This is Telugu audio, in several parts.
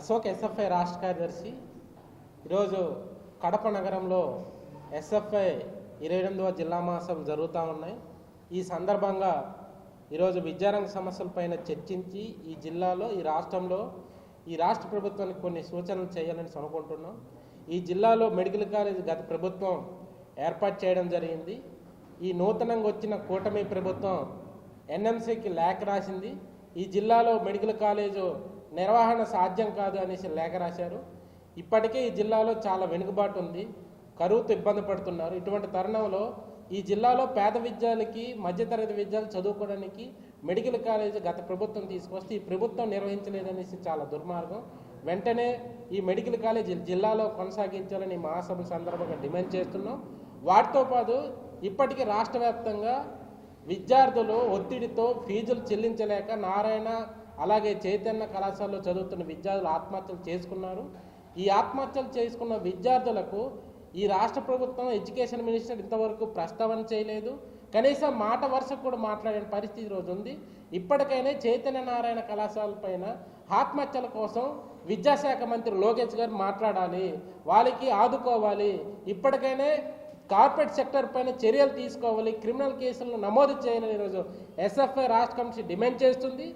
అశోక్ ఎస్ఎఫ్ఐ రాష్ట్ర కార్యదర్శి. ఈరోజు కడప నగరంలో ఎస్ఎఫ్ఐ ఇరవై ఎనిమిదవ జిల్లా మాసం జరుగుతూ ఉన్నాయి. ఈ సందర్భంగా ఈరోజు విద్యారంగ సమస్యలపైన చర్చించి ఈ జిల్లాలో ఈ రాష్ట్రంలో ఈ రాష్ట్ర ప్రభుత్వానికి కొన్ని సూచనలు చేయాలని అనుకుంటున్నాం. ఈ జిల్లాలో మెడికల్ కాలేజ్ గత ప్రభుత్వం ఏర్పాటు చేయడం జరిగింది. ఈ నూతనంగా వచ్చిన కూటమి ప్రభుత్వం ఎన్ఎంసీకి లేఖ రాసింది. ఈ జిల్లాలో మెడికల్ కాలేజు నిర్వహణ సాధ్యం కాదు అనేసి లేఖ రాశారు. ఇప్పటికే ఈ జిల్లాలో చాలా వెనుకబాటు ఉంది. కరువుతో ఇబ్బంది పడుతున్నారు. ఇటువంటి తరుణంలో ఈ జిల్లాలో పేద విద్యాలకి మధ్యతరగతి విద్యాలు చదువుకోవడానికి మెడికల్ కాలేజ్ గత ప్రభుత్వం తీసుకొస్తే ఈ ప్రభుత్వం నిర్వహించలేదనేసి చాలా దుర్మార్గం. వెంటనే ఈ మెడికల్ కాలేజ్ జిల్లాలో కొనసాగించాలని మహాసభ సందర్భంగా డిమాండ్ చేస్తున్నాం. వాటితో పాటు ఇప్పటికీ రాష్ట్ర వ్యాప్తంగా విద్యార్థులు ఒత్తిడితో ఫీజులు చెల్లించలేక నారాయణ అలాగే చైతన్య కళాశాలలో చదువుతున్న విద్యార్థులు ఆత్మహత్యలు చేసుకున్నారు. ఈ ఆత్మహత్యలు చేసుకున్న విద్యార్థులకు ఈ రాష్ట్ర ప్రభుత్వం ఎడ్యుకేషన్ మినిస్టర్ ఇంతవరకు ప్రస్తావన చేయలేదు. కనీసం మాట వరుసకు కూడా మాట్లాడిన పరిస్థితి రోజు ఉంది. ఇప్పటికైనా చైతన్య నారాయణ కళాశాల పైన ఆత్మహత్యల కోసం విద్యాశాఖ మంత్రి లోకేష్ గారు మాట్లాడాలి. వాళ్ళకి ఆదుకోవాలి. ఇప్పటికైనా కార్పొరేట్ సెక్టర్ పైన చర్యలు తీసుకోవాలి క్రిమినల్ కేసులను నమోదు చేయాలని ఈరోజు ఎస్ఎఫ్ఐ రాష్ట్ర కమిషన్ డిమాండ్ చేస్తుంది.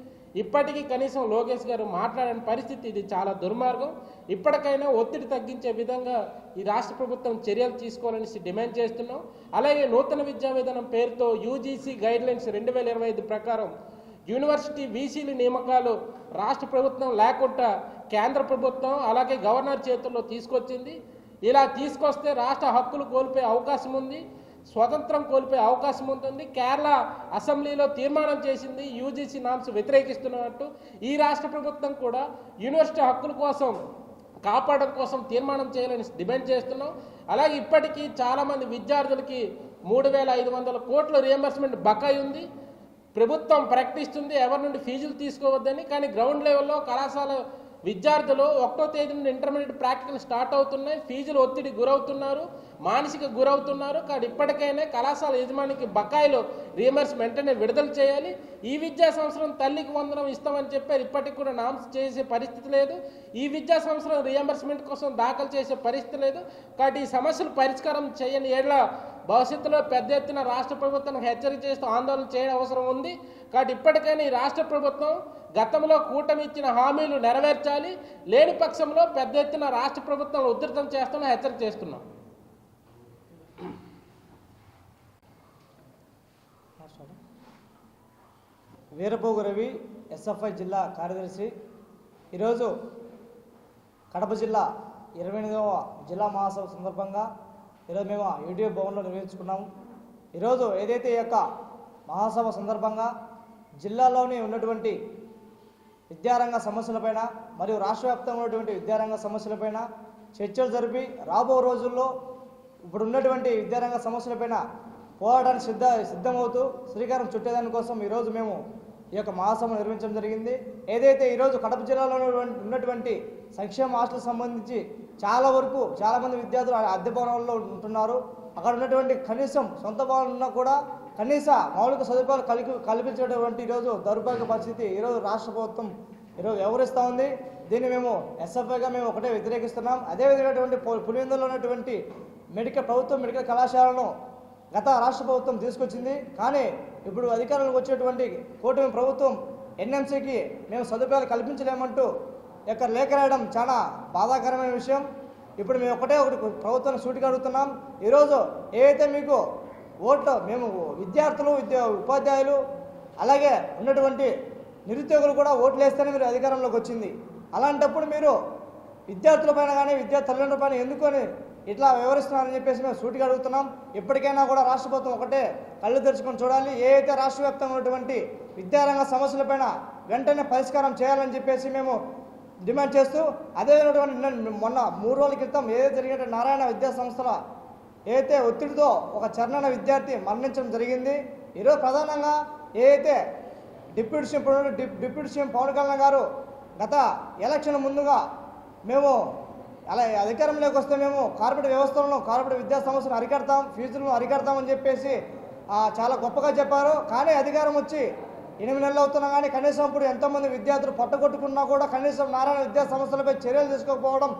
ఇప్పటికీ కనీసం లోకేష్ గారు మాట్లాడని పరిస్థితి ఇది చాలా దుర్మార్గం. ఇప్పటికైనా ఒత్తిడి తగ్గించే విధంగా ఈ రాష్ట్ర ప్రభుత్వం చర్యలు తీసుకోవాలని డిమాండ్ చేస్తున్నాం. అలాగే నూతన విద్యా విధానం పేరుతో యూజీసీ గైడ్లైన్స్ రెండు వేల ఇరవై ఐదు ప్రకారం యూనివర్సిటీ వీసీల నియామకాలు రాష్ట్ర ప్రభుత్వం లేకుండా కేంద్ర ప్రభుత్వం అలాగే గవర్నర్ చేతుల్లో తీసుకొచ్చింది. ఇలా తీసుకొస్తే రాష్ట్ర హక్కులు కోల్పోయే అవకాశం ఉంది స్వతంత్రం కోల్పోయే అవకాశం ఉంటుంది. కేరళ అసెంబ్లీలో తీర్మానం చేసింది యూజీసీ నామ్స్ వ్యతిరేకిస్తున్నట్టు. ఈ రాష్ట్ర ప్రభుత్వం కూడా యూనివర్సిటీ హక్కుల కోసం కాపాడడం కోసం తీర్మానం చేయాలని డిమాండ్ చేస్తున్నాం. అలాగే ఇప్పటికీ చాలామంది విద్యార్థులకి మూడు వేల ఐదు వందల కోట్ల రియంబర్స్మెంట్ బకాయి ఉంది. ప్రభుత్వం ప్రకటిస్తుంది ఎవరి నుండి ఫీజులు తీసుకోవద్దని. కానీ గ్రౌండ్ లెవెల్లో కళాశాల విద్యార్థులు ఒకటో తేదీ నుండి ఇంటర్మీడియట్ ప్రాక్టికల్ స్టార్ట్ అవుతున్నాయి ఫీజులు ఒత్తిడి గురవుతున్నారు మానసిక గురవుతున్నారు కానీ ఇప్పటికైనా కళాశాల యజమానికి బకాయిలు రీమర్స్ వెంటనే విడుదల చేయాలి. ఈ విద్యా సంవత్సరం తల్లికి వందనం ఇస్తామని చెప్పారు. ఇప్పటికి కూడా నామ్స్ చేసే పరిస్థితి లేదు. ఈ విద్యా సంవత్సరం రియంబర్స్మెంట్ కోసం దాఖలు చేసే పరిస్థితి లేదు. కాబట్టి ఈ సమస్యలు పరిష్కారం చేయని ఏళ్ళ భవిష్యత్తులో పెద్ద ఎత్తున రాష్ట్ర ప్రభుత్వానికి హెచ్చరిక చేస్తూ ఆందోళన చేయడం అవసరం ఉంది. కాబట్టి ఇప్పటికైనా ఈ రాష్ట్ర ప్రభుత్వం గతంలో కూటమి ఇచ్చిన హామీలు నెరవేర్చాలి. లేని పక్షంలో పెద్ద ఎత్తున రాష్ట్ర ప్రభుత్వం ఉధృతం చేస్తున్నా హెచ్చరిక చేస్తున్నాం. వీరపోగు రవి ఎస్ఎఫ్ఐ జిల్లా కార్యదర్శి. ఈరోజు కడప జిల్లా ఇరవై ఎనిమిదవ జిల్లా మహాసభ సందర్భంగా ఈరోజు మేము యూట్యూబ్ భవన్లో నిర్వహించుకున్నాము. ఈరోజు ఏదైతే ఈ యొక్క మహాసభ సందర్భంగా జిల్లాలోని ఉన్నటువంటి విద్యారంగ సమస్యలపైన మరియు రాష్ట్ర వ్యాప్తంగా ఉన్నటువంటి విద్యారంగ సమస్యలపైన చర్చలు జరిపి రాబో రోజుల్లో ఇప్పుడు ఉన్నటువంటి విద్యారంగ సమస్యలపైన పోరాటానికి సిద్ధ సిద్ధమవుతూ శ్రీకారం చుట్టేదాని కోసం ఈరోజు మేము ఈ యొక్క మహాసభ నిర్వహించడం జరిగింది. ఏదైతే ఈరోజు కడప జిల్లాలో ఉన్నటువంటి- ఉన్నటువంటి సంక్షేమ హాస్టల్ సంబంధించి చాలా వరకు చాలామంది విద్యార్థులు అద్దె భవనాల్లో ఉంటున్నారు. అక్కడ ఉన్నటువంటి కనీసం సొంత భవనాలు ఉన్నా కూడా కనీస మౌలిక సదుపాయాలు కలిగి కల్పించేటటువంటి ఈరోజు దౌర్భాగ్య పరిస్థితి ఈరోజు రాష్ట్ర ప్రభుత్వం ఈరోజు వ్యవహరిస్తూ ఉంది. దీన్ని మేము ఎస్ఎఫ్ఐగా మేము ఒకటే వ్యతిరేకిస్తున్నాం. అదేవిధమైనటువంటి పులివెందులో ఉన్నటువంటి మెడికల్ ప్రభుత్వం మెడికల్ కళాశాలను గత రాష్ట్ర ప్రభుత్వం తీసుకొచ్చింది. కానీ ఇప్పుడు అధికారంలోకి వచ్చేటువంటి కూటమి ప్రభుత్వం ఎన్ఎంసీకి మేము సదుపాయాలు కల్పించలేమంటూ యొక్క లేఖ రాయడం చాలా బాధాకరమైన విషయం. ఇప్పుడు మేము ఒకటే ఒకటి ప్రభుత్వాన్ని సూటిగా అడుగుతున్నాం. ఈరోజు ఏవైతే మీకు ఓట్లు మేము విద్యార్థులు విద్యా ఉపాధ్యాయులు అలాగే ఉన్నటువంటి నిరుద్యోగులు కూడా ఓట్లు వేస్తేనే మీరు అధికారంలోకి వచ్చింది. అలాంటప్పుడు మీరు విద్యార్థుల పైన కానీ విద్యా తల్లిదండ్రుల పైన అని ఇట్లా వివరిస్తున్నారని చెప్పేసి మేము సూటిగా అడుగుతున్నాం. ఇప్పటికైనా కూడా రాష్ట్ర ప్రభుత్వం ఒకటే కళ్ళు తెరుచుకొని చూడాలి. ఏ అయితే రాష్ట్ర వ్యాప్తంగా ఉన్నటువంటి విద్యారంగ సమస్యలపైన వెంటనే పరిష్కారం చేయాలని చెప్పేసి మేము డిమాండ్ చేస్తూ అదే విధమైనటువంటి నిన్న- మొన్న మూడు రోజుల క్రితం ఏదైతే జరిగిన నారాయణ విద్యా సంస్థల ఏదైతే ఒత్తిడితో ఒక చరణన విద్యార్థి మరణించడం జరిగింది ఈరోజు ప్రధానంగా ఏదైతే deputy CM deputy CM Pawan Kalyan గారు గత ఎలక్షన్ ముందుగా మేము అలా అధికారంలోకి వస్తే మేము కార్పొరేట్ వ్యవస్థలను కార్పొరేట్ విద్యా సంస్థను అరికడతాం ఫీజులను అరికడతామని చెప్పేసి చాలా గొప్పగా చెప్పారు. కానీ అధికారం వచ్చి ఎనిమిది నెలలు అవుతున్నా కానీ కనీసం ఇప్పుడు ఎంతోమంది విద్యార్థులు పట్టగొట్టుకున్నా కూడా కనీసం నారాయణ విద్యా సంస్థలపై చర్యలు తీసుకోకపోవడం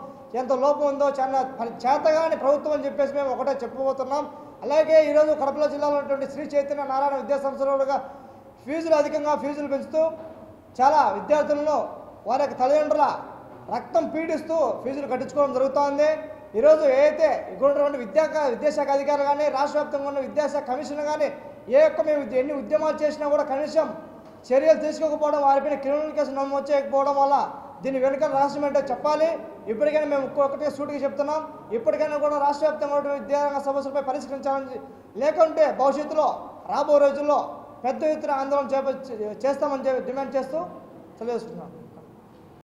ఎంత లోపం ఉందో చాలా చేతగాని ప్రభుత్వం అని చెప్పేసి మేము ఒకటే చెప్పబోతున్నాం అలాగే ఈరోజు కడపలో జిల్లాలో ఉన్నటువంటి శ్రీ చైతన్య నారాయణ విద్యా సంస్థలుగా ఫీజులు అధికంగా ఫీజులు పెంచుతూ చాలా విద్యార్థులను వారి యొక్క తల్లిదండ్రుల రక్తం పీడిస్తూ ఫీజులు కట్టించుకోవడం జరుగుతోంది. ఈరోజు ఏదైతే ఇక్కడ ఉన్నటువంటి విద్యా విద్యాశాఖ అధికారులు కానీ రాష్ట్ర వ్యాప్తంగా ఉన్న విద్యాశాఖ కమిషన్ కానీ ఏ ఒక్క మేము ఎన్ని ఉద్యమాలు చేసినా కూడా కనీసం చర్యలు తీసుకోకపోవడం వారిపైన క్రిమినల్ కేసు నమోదు చేయకపోవడం వల్ల దీని వెనుక రహస్యం ఏంటో చెప్పాలి. ఇప్పటికైనా మేము ఒక్కొక్కటి సూటిగా చెప్తున్నాం. ఇప్పటికైనా కూడా రాష్ట్ర వ్యాప్తంగా విద్యారంగ సమస్యలపై పరిష్కరించాలని లేకుంటే భవిష్యత్తులో రాబో రోజుల్లో పెద్ద ఎత్తున ఆందోళన చేప చేస్తామని చెప్పి డిమాండ్ చేస్తూ తెలియజేస్తున్నాం.